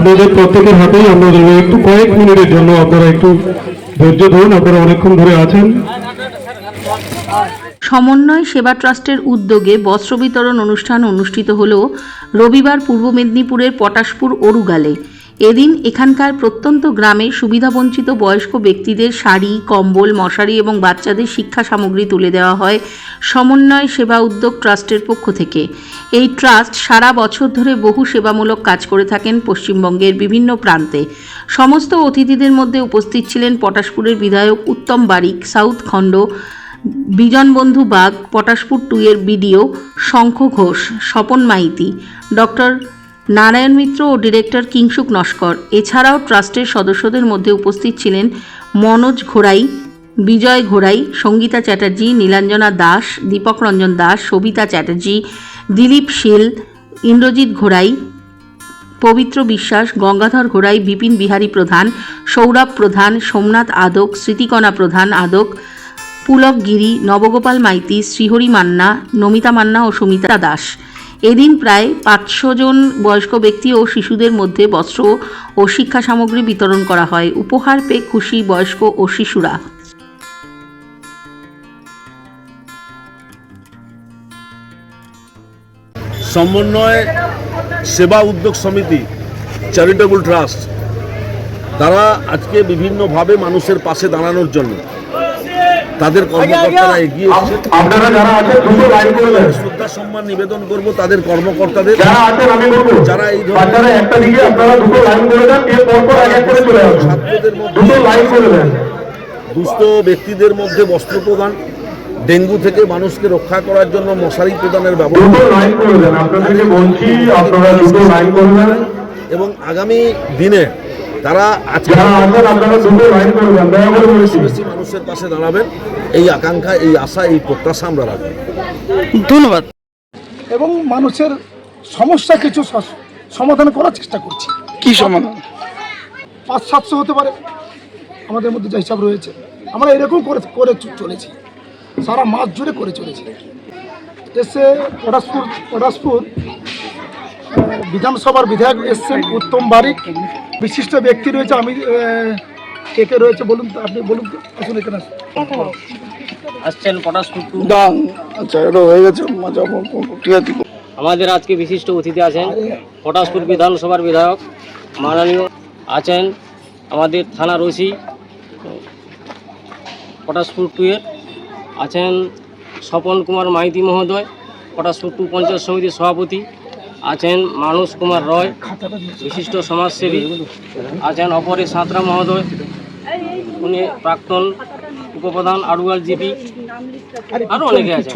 আপনাদের প্রত্যেকের হাতেই আমরা দেবো একটু কয়েক মিনিটের জন্য আপনারা একটু ধৈর্য ধরুন, আপনারা অনেকক্ষণ ধরে আছেন। সমন্বয় সেবা ট্রাস্টের উদ্যোগে বস্ত্র বিতরণ অনুষ্ঠান অনুষ্ঠিত হল রবিবার পূর্ব মেদিনীপুরের পটাশপুর অরুগালে এদিন এখানকার প্রত্যন্ত গ্রামে সুবিধাবঞ্চিত বয়স্ক ব্যক্তিদের শাড়ি, কম্বল, মশারি এবং বাচ্চাদের শিক্ষা সামগ্রী তুলে দেওয়া হয় সমন্বয় সেবা উদ্যোগ ট্রাস্টের পক্ষ থেকে। এই ট্রাস্ট সারা বছর ধরে বহু সেবামূলক কাজ করে থাকেন পশ্চিমবঙ্গের বিভিন্ন প্রান্তে। সমস্ত অতিথিদের মধ্যে উপস্থিত ছিলেন পটাশপুরের বিধায়ক উত্তম বারিক, সাউথ খণ্ড বিজন বন্ধু বাগ, পটাশপুর টু এর বিডিও শঙ্খ ঘোষ, স্বপন মাইতি, ডক্টর নারায়ণ মিত্র ও ডিরেক্টর কিংসুক নস্কর। এছাড়াও ট্রাস্টের সদস্যদের মধ্যে উপস্থিত ছিলেন মনোজ ঘোড়াই, বিজয় ঘোড়াই, সঙ্গীতা চ্যাটার্জি, নীলাঞ্জনা দাস, দীপক রঞ্জন দাস, সবিতা চ্যাটার্জি, দিলীপ শীল ইন্দ্রজিৎ ঘোড়াই, পবিত্র বিশ্বাস, গঙ্গাধর ঘোড়াই, বিপিন বিহারী প্রধান, সৌরভ প্রধান, সোমনাথ আদক, স্মৃতিকণা প্রধান আদক পুলক গিরি নবগোপাল মাইতি, শ্রীহরি মান্না, নমিতা মান্না ও সুমিতা দাস। এদিন প্রায় পাঁচশো জন বয়স্ক ব্যক্তি ও শিশুদের মধ্যে বস্ত্র ও শিক্ষা সামগ্রী বিতরণ করা হয়। উপহার পেয়ে খুশি বয়স্ক ও শিশুরা। সমন্বয় সেবা উদ্যোগ সমিতি চ্যারিটেবল ট্রাস্ট তারা আজকে বিভিন্নভাবে মানুষের পাশে দাঁড়ানোর জন্য তাদের কর্মকর্তারা এগিয়ে আপনারা যারা আছেন দুটো লাইন করে শ্রদ্ধা সম্মান নিবেদন করব তাদের কর্মকর্তাদের। যারা আছেন আমি বলব যারা এই ধরনের- বাচ্চারা একটা দিকে আপনারা দুটো লাইন করে দেন দিয়ে পরপর এক এক করে চলে আসুন। ছাত্রদের মধ্যে দুটো লাইন করে দেন। দুস্থ ব্যক্তিদের মধ্যে বস্ত্র প্রদান ডেঙ্গু থেকে মানুষকে রক্ষা করার জন্য মশারি প্রদানের ব্যবস্থা। এবং আগামী দিনে তারা আজকে বেশি মানুষের পাশে দাঁড়াবেন। এই আকাঙ্ক্ষা এই আশা এই প্রত্যাশা আমরা রাখি ধন্যবাদ। এবং মানুষের সমস্যা কিছু সমাধান করার চেষ্টা করছি। কি সমাধান? পাঁচ সাতশো হতে পারে। আমাদের মধ্যে যা হিসাব রয়েছে। আমরা এরকম করে করে চলেছি। সারা মাস জুড়ে করে চলেছি। এসে পটাশপুর পটাশপুর আহ, বিধানসভার বিধায়ক এসছেন উত্তম বারিক। বিশিষ্ট ব্যক্তি রয়েছে আমি কে কে রয়েছে বলুন তো আপনি বলুন আসুন এখানে আসুন। আসছেন পটাশপুর টু আচ্ছা এটা হয়ে গেছে আমাদের আজকে বিশিষ্ট অতিথি আছেন পটাশপুর বিধানসভার বিধায়ক মাননীয় আছেন আমাদের থানার ওসি পটাশপুর টু এর। আছেন স্বপন কুমার মাইতি মহোদয় পটাশপুর টু পঞ্চায়েত সমিতির সভাপতি। আছেন মানস কুমার রয় বিশিষ্ট সমাজসেবী। আছেন অপরে সাঁতরা মহোদয় উনি প্রাক্তন উপপ্রধান আড়ুয়াল জিপি আরও অনেকে আছে।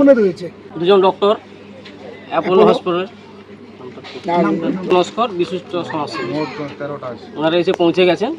দুজন ডক্টর অ্যাপোলো হসপিটাল নমস্কার বিশিষ্ট সমাজসেবী। ওনারা এসে পৌঁছে গেছেন।